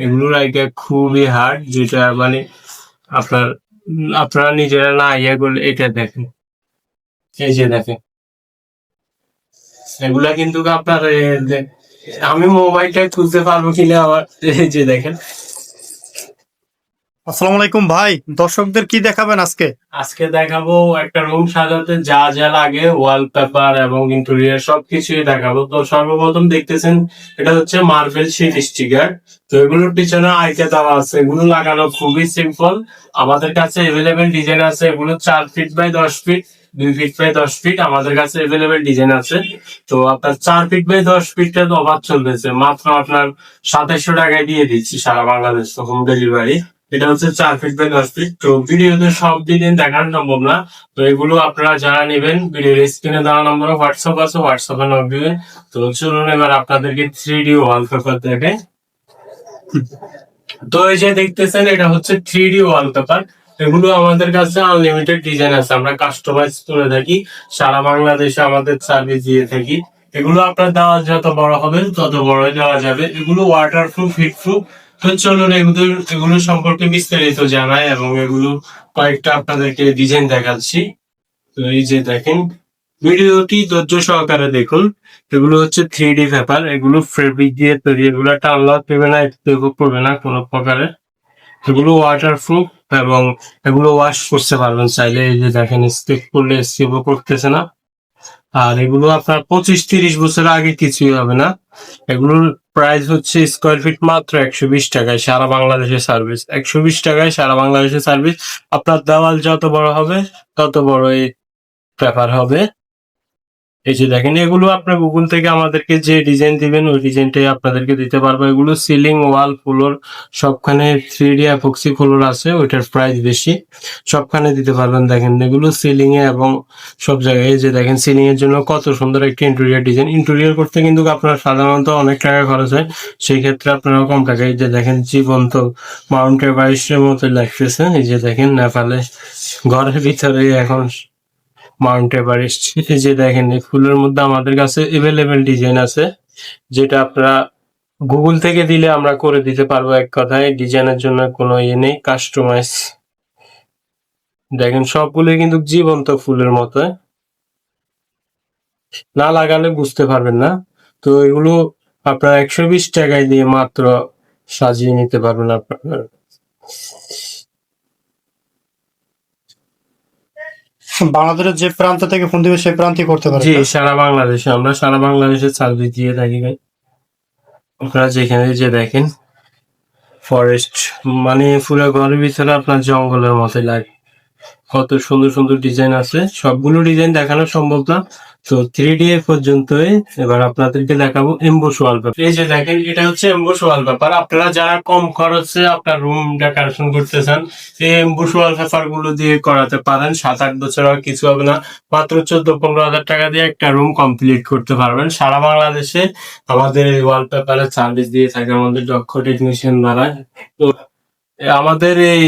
এগুলো লাইকে খুবই হার্ড যেটা মানে আপনার, আপনারা নিজেরা না ইয়ে করলে এটা দেখেন। এই যে দেখেন। এগুলা কিন্তু আপনার আমি মোবাইলটা খুলতে পারব কিনা আমার এই যে দেখেন। আসসালামু আলাইকুম ভাই, দর্শকদের কি দেখাবেন আজকে? আজকে দেখাবো একটা রুম সাজাতে যা যা লাগে ওয়ালপেপার এবং ইন্টেরিয়ার সবকিছুই দেখাবো। তো সর্বপ্রথম দেখতেছেন, এটা হচ্ছে মার্বেল শিট স্টিকার তো এগুলোর পিছনে আইকে দেওয়া আছে। এগুলো লাগানো খুবই সিম্পল আমাদের কাছে এভেলেবেল ডিজাইন আছে, এগুলো চার ফিট বাই দশ ফিট দুই ফিট বাই দশ ফিট আমাদের কাছে এভেলেবেল ডিজাইন আছে। তো আপনার চার ফিট বাই দশ ফিটটা তো অভাব চলতেছে। মাত্র আপনার সাতাইশশো টাকায় দিয়ে দিচ্ছি সারা বাংলাদেশ হোম ডেলিভারি এটা হচ্ছে চার ফিট বাই দশ ফিট তো ভিডিওতে সব দিন দেখানো সম্ভব না। তো এগুলো আপনারা যারা নেবেন ভিডিওর স্ক্রিনে দেওয়া নম্বরে হোয়াটসঅ্যাপ আছে হোয়াটসঅ্যাপে নক তো চলুন এবার আপনাদেরকে থ্রি ডি ওয়ালপেপার দেখে। তো এই যে দেখতেছেন, এটা হচ্ছে থ্রি ডি ওয়ালপেপার এগুলো আমাদের কাছে আনলিমিটেড ডিজাইন আছে। আমরা কাস্টমাইজ করে থাকি। সারা বাংলাদেশে আমাদের সার্ভিস দিয়ে থাকি। এগুলো আপনার দেওয়া যত বড় হবে, তত বড় দেওয়া যাবে। এগুলো ওয়াটার প্রুফ হিট প্রুফ তো চলুন এগুলো এগুলো সম্পর্কে বিস্তারিত জানাই এবং এগুলো কয়েকটা আপনাদেরকে ডিজাইন দেখাচ্ছি। তো এই যে দেখেন, ভিডিওটি ধৈর্য সহকারে দেখুন। এগুলো হচ্ছে থ্রি ডি পেপার এগুলো ফেব্রিক দিয়ে তৈরি, এগুলো টানলাত পেবে না পড়বে না কোনো প্রকারের এগুলো ওয়াটার প্রুফ এবং এগুলো ওয়াশ করতে পারবেন চাইলে, এই যে দেখেন স্টেপ করলে স্টেপও করতেছে না। আর এগুলো আপনার পঁচিশ তিরিশ বছর আগে কিছুই হবে না। এগুলোর প্রাইস হচ্ছে স্কোয়ার ফিট মাত্র একশো বিশ টাকায় সারা বাংলাদেশের সার্ভিস একশো বিশ টাকায় সারা বাংলাদেশের সার্ভিস আপনার দেওয়াল যত বড় হবে, তত বড় এই ব্যাপার হবে। এই যে দেখেন, এগুলো আপনার গুগল থেকে আমাদেরকে যে ডিজাইন দিবেন, ওই ডিজাইনটাই আপনাদেরকে দিতে পারব। এগুলো সিলিং ওয়াল ফ্লোর, সবখানে থ্রি ডি অ্যাপক্সি ফ্লোর আছে, ওইটার প্রাইস বেশি। সবখানে দিতে পারবেন, দেখেন, এগুলো সিলিং এ এবং সব জায়গায়। যে দেখেন সিলিং এর জন্য কত সুন্দর একটি ইন্টেরিয়ার ডিজাইন ইন্টেরিয়ার করতে কিন্তু আপনার সাধারণত অনেক টাকা খরচ হয়, সেই ক্ষেত্রে আপনারা কম টাকায় যে দেখেন, জীবন্ত মাউন্ট এভারেস্টের মতো লাগতেছে। এই যে দেখেন নেপালে ঘরের ভিতরে এখন মাউন্ট এভারেস্ট এই যে দেখেন, এই ফুলের মধ্যে আমাদের কাছে এভেলেবেল ডিজাইন আছে, যেটা আপনারা গুগল থেকে দিলে আমরা করে দিতে পারব এক কথায়। ডিজাইনের জন্য কোনো ইয়ে নেই কাস্টমাইজ দেখেন, সবগুলোই কিন্তু জীবন্ত ফুলের মতো। না লাগালে বুঝতে পারবেন না। তো এগুলো আপনার একশো বিশ টাকায় দিয়ে মাত্র সাজিয়ে নিতে পারবেন আপনার। বাংলাদেশের যে প্রান্ত থেকে ফোন দিবে সেই প্রান্তে করতে পারে জি সারা বাংলাদেশে আমরা সারা বাংলাদেশে সার্ভিস দিয়ে থাকি ভাই। আপনারা যেখানে যে দেখেন ফরেস্ট মানে পুরো ঘরের ভিতরে আপনার জঙ্গলের মতোই লাগে। কত সুন্দর সুন্দর ডিজাইন আছে। সবগুলো ডিজাইন দেখানো সম্ভব না। তো থ্রি ডি পর্যন্তই এবার আপনাদেরকে দেখাবো এমবোস ওয়ালপেপার এই যে দেখেন, এটা হচ্ছে এমবোস ওয়ালপেপার আপনারা যারা কম খরচে আপনার রুম ডেকোরেশন করতে চান এই এমবোস ওয়ালপেপারগুলো দিয়ে করাতে পারেন। সাত আট বছর আর কিছু হবে না। মাত্র চোদ্দ পনেরো হাজার টাকা দিয়ে একটা রুম কমপ্লিট করতে পারবেন। সারা বাংলাদেশে আমাদের এই ওয়ালপেপারের সার্ভিস দিয়ে থাকে আমাদের দক্ষ টেকনিশিয়ান দ্বারা। তো আমাদের এই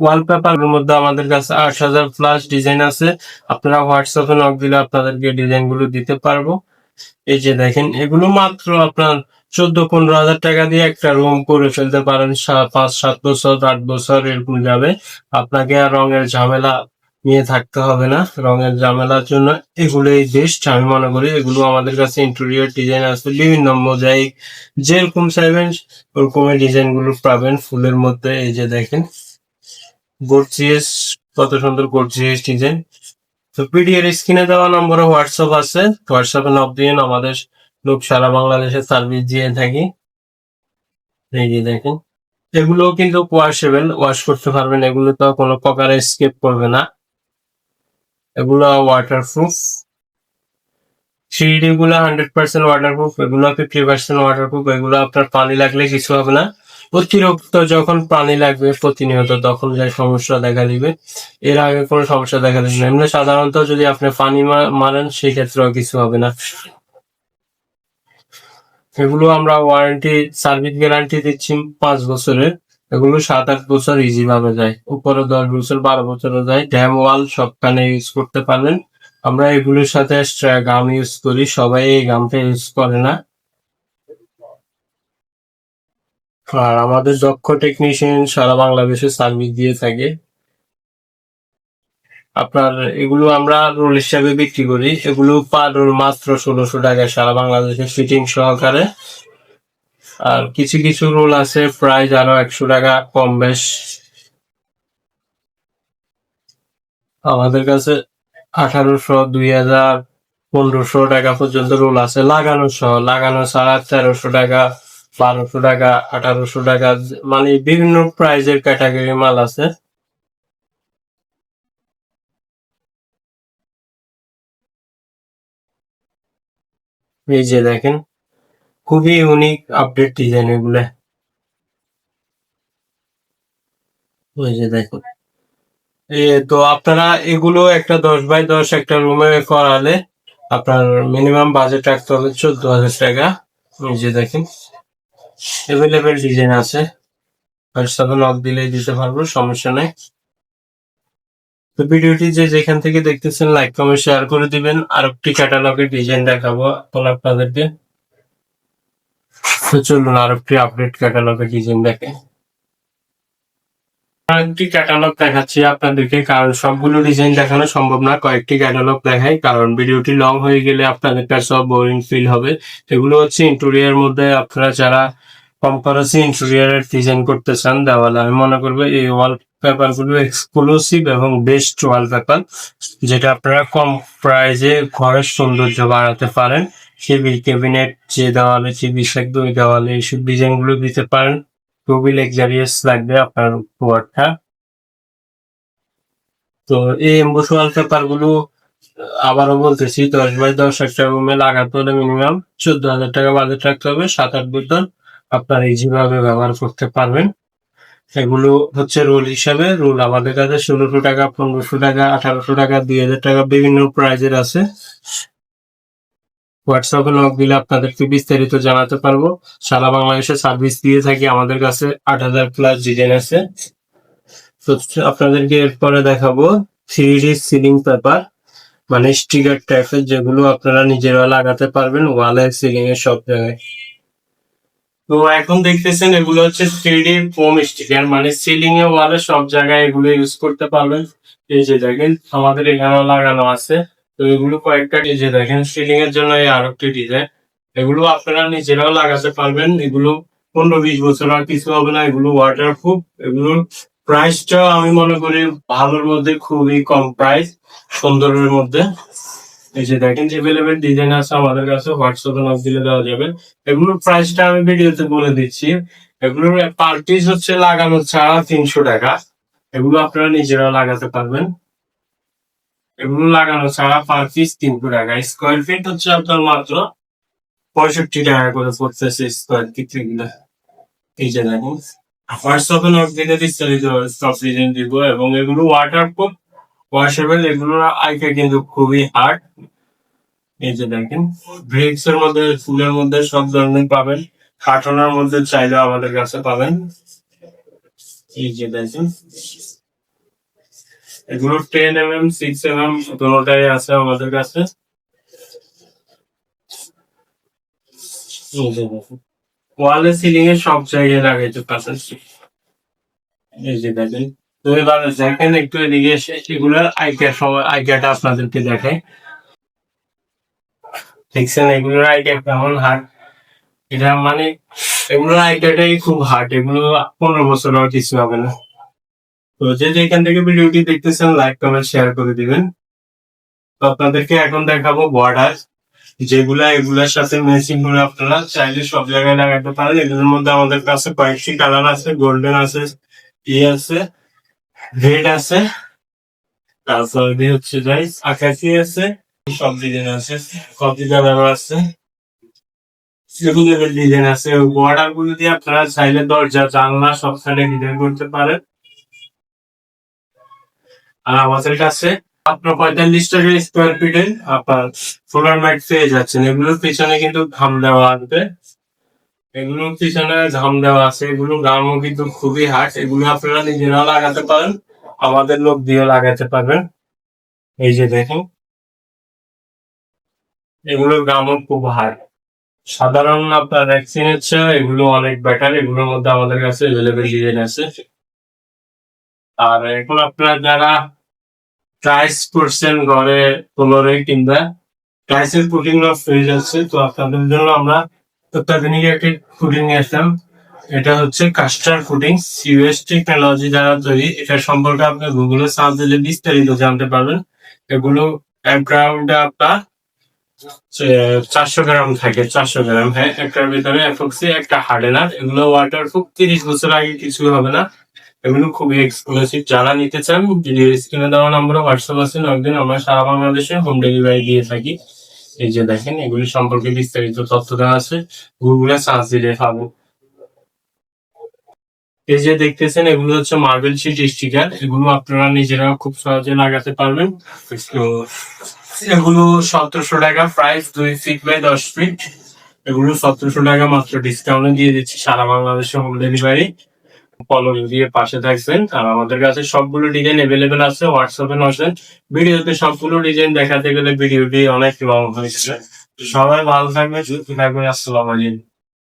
ওয়ালপেপারের মধ্যে আমাদের কাছে আট হাজার প্লাস ডিজাইন আছে। আপনারা হোয়াটসঅ্যাপে নক দিলে আপনাদেরকে ডিজাইনগুলো দিতে পারব। এই যে দেখেন, এগুলো মাত্র আপনার চোদ্দ পনেরো হাজার টাকা দিয়ে একটা রুম করে ফেলতে পারেন। পাঁচ, সাত বছর, আট বছর এরকম যাবে। আপনাকে আর রঙের ঝামেলা নিয়ে থাকতে হবে না। রঙের ঝামেলার জন্য এগুলোই বেস্ট আমি মনে করি এগুলো আমাদের কাছে ইন্টেরিয়র ডিজাইন আছে, বিভিন্ন মোজাইক যেরকম চাইবেন ওরকমের ডিজাইনগুলো পাবেন ফুলের মধ্যে। এই যে দেখেন গর্জিয়াস কত সুন্দর গর্জিয়াস ডিজাইন তো পিডিএর স্ক্রিনে দেওয়া নম্বরে হোয়াটসঅ্যাপ আছে। হোয়াটসঅ্যাপে নক দিন আমাদের লোক সারা বাংলাদেশে সার্ভিস দিয়ে থাকি। এই যে দেখেন এগুলো কিন্তু ওয়াশেবল ওয়াশ করতে পারবেন। এগুলো তো কোনো প্রকার স্কেপ করবে না। এগুলো ওয়াটারপ্রুফ থ্রি ডি গুলো হান্ড্রেড পার্সেন্ট ওয়াটারপ্রুফ এগুলো ফিফটি পার্সেন্ট ওয়াটারপ্রুফ এগুলো আপনার পানি লাগলে কিছু হবে না। অতিরিক্ত যখন পানি লাগবে প্রতিনিয়ত তখন যে সমস্যা দেখা দিবে। এর আগে কোনো সমস্যা দেখা দিবে না। এমনি সাধারণত যদি আপনি পানি মারেন সেই ক্ষেত্রেও কিছু হবে না। এগুলো আমরা ওয়ারেন্টি সার্ভিস গ্যারান্টি দিচ্ছি পাঁচ বছরের। এগুলো সাত আট বছর ইজি ভাবে যায়। উপরে দশ বছর, বারো বছরও যায়। ড্যাম ওয়াল সবখানে ইউজ করতে পারবেন। আমরা এগুলোর সাথে গাম ইউজ করি। সবাই এই গামটা ইউজ করে না। আর আমাদের দক্ষ টেকনিশিয়ান সারা বাংলাদেশে সার্ভিস দিয়ে থাকে। আপনার এগুলো আমরা রোল হিসাবে বিক্রি করি। এগুলো পার রোল মাত্র ষোলোশো টাকা সারা বাংলাদেশে ফিটিং সহকারে। আর কিছু কিছু রোল আছে প্রাইস আরও একশো টাকা কম বেশ। আমাদের কাছে আঠারোশো, দুই হাজার, পনেরোশো টাকা পর্যন্ত রোল আছে। লাগানো সহ, লাগানো ছাড়া তেরোশো টাকা বারোশো টাকা, আঠারোশো টাকা মানে বিভিন্ন প্রাইজের ক্যাটাগরি মাল আছে। এই যে দেখেন, খুবই ইউনিক আপডেট ডিজাইন এগুলো। ওই যে দেখুন। তো আপনারা এগুলো একটা দশ বাই দশ একটা রুমে করালে আপনার মিনিমাম বাজেট রাখতে হবে চোদ্দ হাজার টাকা। এই যে দেখেন। এভেলেবেল ডিজাইন আছে। হোয়াটসঅ্যাপে নক দিলেই দিতে পারব, সমস্যা নেই। তো ভিডিওটি যে যেখান থেকে দেখতেছেন লাইক কমেন্ট শেয়ার করে দিবেন। আর একটি ক্যাটালগের ডিজাইন দেখাবো এখন আপনাদেরকে তো চলুন, আর একটি আপডেট ক্যাটালগের ডিজাইন দেখে। একটি ক্যাটালগ দেখাচ্ছি আপনাদেরকে, কারণ সবগুলো ডিজাইন দেখানো সম্ভব না। কয়েকটি ক্যাটালগ দেখাই, কারণ ভিডিওটি লং হয়ে গেলে আপনাদের কাছে সব বোরিং ফিল হবে। এগুলো হচ্ছে ইন্টেরিয়ার মধ্যে আপনারা যারা কম খরচে ইন্টেরিয়ারের ডিজাইন করতে চান, দেওয়ালে, আমি মনে করব এই ওয়াল পেপারগুলো এক্সক্লুসিভ এবং বেস্ট ওয়াল পেপার যেটা আপনারা কম প্রাইজে ঘরের সৌন্দর্য বাড়াতে পারেন। টেবিল ক্যাবিনেট যে দেওয়ালে টিভি থাকবে ওই দেওয়ালে এইসব ডিজাইনগুলো দিতে পারেন। খুবই লাক্সারিয়াস লাগবে আপনার উপহারটা তো এই এমবোস ওয়ালপেপারগুলো আবারও বলতেছি, দশ বাই দশ একটা রুমে লাগাতে হলে মিনিমাম চোদ্দ হাজার টাকা বাজেট রাখতে হবে, সাত আট বোতল আপনার ইজিভাবে ব্যবহার করতে পারবেন। এগুলো হচ্ছে রোল হিসাবে রোল আমাদের কাছে ষোলোশো টাকা, পনেরোশো টাকা, আঠারোশো টাকা, দুই হাজার টাকা বিভিন্ন প্রাইজের আছে। হোয়াটসঅ্যাপে নক দিলে আপনাদেরকে বিস্তারিত জানাতে পারব। সারা বাংলাদেশে সার্ভিস দিয়ে থাকি আমাদের কাছে আট হাজার প্লাস ডিজাইন আছে। তো আপনাদেরকে এরপরে দেখাবো থ্রি ডি সিলিং পেপার মানে স্টিকার টাইপের যেগুলো আপনারা নিজেরা লাগাতে পারবেন ওয়ালে সিলিং এর সব জায়গায়। তো এখন দেখতেছেন এগুলো হচ্ছে থ্রি ডি ফোম স্টিকার মানে সিলিং এ ওয়ালে সব জায়গায় এগুলো ইউজ করতে পারবেন। এই যে দেখেন, আমাদের এখানেও লাগানো আছে। তো এগুলো কয়েকটা যে দেখেন সিলিং এর জন্য এই আরও একটি ডিজাইন এগুলো আপনারা নিজেরাও লাগাতে পারবেন। এগুলো পনেরো বিশ বছর আর কিছু হবে না। এগুলো ওয়াটার প্রুফ এগুলোর প্রাইসটা আমি মনে করি ভালোর মধ্যে খুবই কম প্রাইস সুন্দরের মধ্যে। এই যে দেখেন যে অ্যাভেলেবেল ডিজাইন আছে আমাদের কাছে হোয়াটসঅ্যাপে নক দিলে দেওয়া যাবে। এগুলোর প্রাইসটা আমি ভিডিওতে বলে দিচ্ছি। এগুলোর পার পিস হচ্ছে লাগানো ছাড়া তিনশো টাকা। এগুলো আপনারা নিজেরা লাগাতে পারবেন। এগুলো লাগানো ছাড়া পার পিস তিনশো টাকা। স্কোয়ার ফিট হচ্ছে আপনার মাত্র পঁয়ষট্টি টাকা করে পড়তেছে স্কোয়ার ফিট এগুলো। এই যে দেখুন। হোয়াটসঅ্যাপে নক দিলে বিস্তারিত সব ডিজাইন দিব এবং এগুলো ওয়াটার প্রুফ ওয়াশেবল এগুলোর আইকা কিন্তু খুবই হার্ড এই যে দেখেন ব্রেক্স এর মধ্যে, ফুলের মধ্যে সব ধরনের পাবেন। কার্টনের মধ্যে চাইলেও আমাদের কাছে পাবেন। এই যে দেখেন। এগুলো ten M M six M M দুটাই আছে আমাদের কাছে। ওয়ালে সিলিং এ সব জায়গায় লাগাইতে পারছেন এই যে দেখেন, তো এবার দেখেন একটু এদিকে এসে এগুলোর আইকার সময় আইকাটা আপনাদেরকে দেখাই। দেখছেন এগুলোর আইডিয়া কেমন হার্ড? এটা মানে এগুলোর আইডিয়াটাই খুব হার্ড, এগুলো পনেরো বছর আর কিছু হবে না। তো যে যেখান থেকে ভিডিওটি দেখতেছেন লাইক কমেন্ট শেয়ার করে দিবেন। তো আপনাদেরকে এখন দেখাবো বর্ডার যেগুলা, এগুলার সাথে ম্যাচিং করে আপনারা চাইলে সব জায়গায় লাগাতে পারেন। এগুলোর মধ্যে আমাদের কাছে কয়েকটি কালার আছে গোল্ডেন আছে, ই আছে রেড আছে। তারপর হচ্ছে যাই, আকাশি আছে, সব ডিজাইন আছে কপি কালার আছে। সেগুলো ডিজাইন আছে। বর্ডারগুলো দিয়ে আপনারা চাইলে দরজা, জানলা সবখানে ডিজাইন করতে পারেন। আমাদের কাছে আপনার পঁয়তাল্লিশ টাকা স্কোয়ার ফিটে আপনার সোলার মাইট পেয়ে যাচ্ছেন এগুলোর পিছনে কিন্তু ঘাম দেওয়া আসবে এগুলোর পিছনে ঘাম দেওয়া আছে। এগুলো গ্রামও কিন্তু খুবই হার্ড এগুলো আপনারা নিজেরাও লাগাতে পারেন, আমাদের লোক দিয়ে লাগাতে পারবেন। এই যে দেখুন। এগুলোর গ্রামও খুব হার্ড সাধারণ আপনার ভ্যাকসিনের চেয়ে এগুলো অনেক বেটার এগুলোর মধ্যে আমাদের কাছে অ্যাভেলেবেল ডিজাইন আছে। আর এখন আপনারা যারা ট্রাইস করছেন ঘরে পনেরো কিংবা ট্রাইসের পুডিং ফ্রিজ আছে, তো আপনাদের জন্য আমরা অত্যাধুনিক একটি নিয়ে আসলাম। এটা হচ্ছে কাস্টার পুডিং সিউএস টেকনোলজি দ্বারা তৈরি। এটা সম্পর্কে আপনি গুগলে সার্চ দিলে বিস্তারিত জানতে পারবেন। এগুলো এক গ্রাউন্ডে আপনার চারশো গ্রাম থাকে, চারশো গ্রাম। হ্যাঁ একটার ভিতরে একটা হার্ডেনার এগুলো ওয়াটার প্রুফ তিরিশ বছর আগে কিছু হবে না। এগুলো খুবই এক্সক্লুসিভ যারা নিতে চান ভিডিও স্ক্রিনে দেওয়া নম্বরে হোয়াটসঅ্যাপ আছে একদিন আমরা সারা বাংলাদেশে হোম ডেলিভারি দিয়ে থাকি। এই যে দেখেন, এগুলি সম্পর্কে বিস্তারিত তথ্য দেওয়া আছে। গুগলে সার্চ দিলে পাবো। এই যে দেখতেছেন, এগুলো হচ্ছে মার্বেল শিট স্টিকার এগুলো আপনারা নিজেরা খুব সহজে লাগাতে পারবেন। তো এগুলো সতেরোশো টাকা প্রাইস দুই ফিট বাই দশ ফিট এগুলো সতেরোশো টাকা মাত্র ডিসকাউন্টে দিয়ে দিচ্ছি সারা বাংলাদেশে হোম ডেলিভারি ফলো দিয়ে পাশে থাকছেন। আর আমাদের কাছে সবগুলো ডিজাইন এভেলেবেল আছে হোয়াটসঅ্যাপে নসেন ভিডিওতে সবগুলো ডিজাইন দেখাতে গেলে ভিডিওটি অনেক লং হয়েছে সবাই ভালো থাকবে সুস্থ থাকবে আসসালাম আলাইকুম।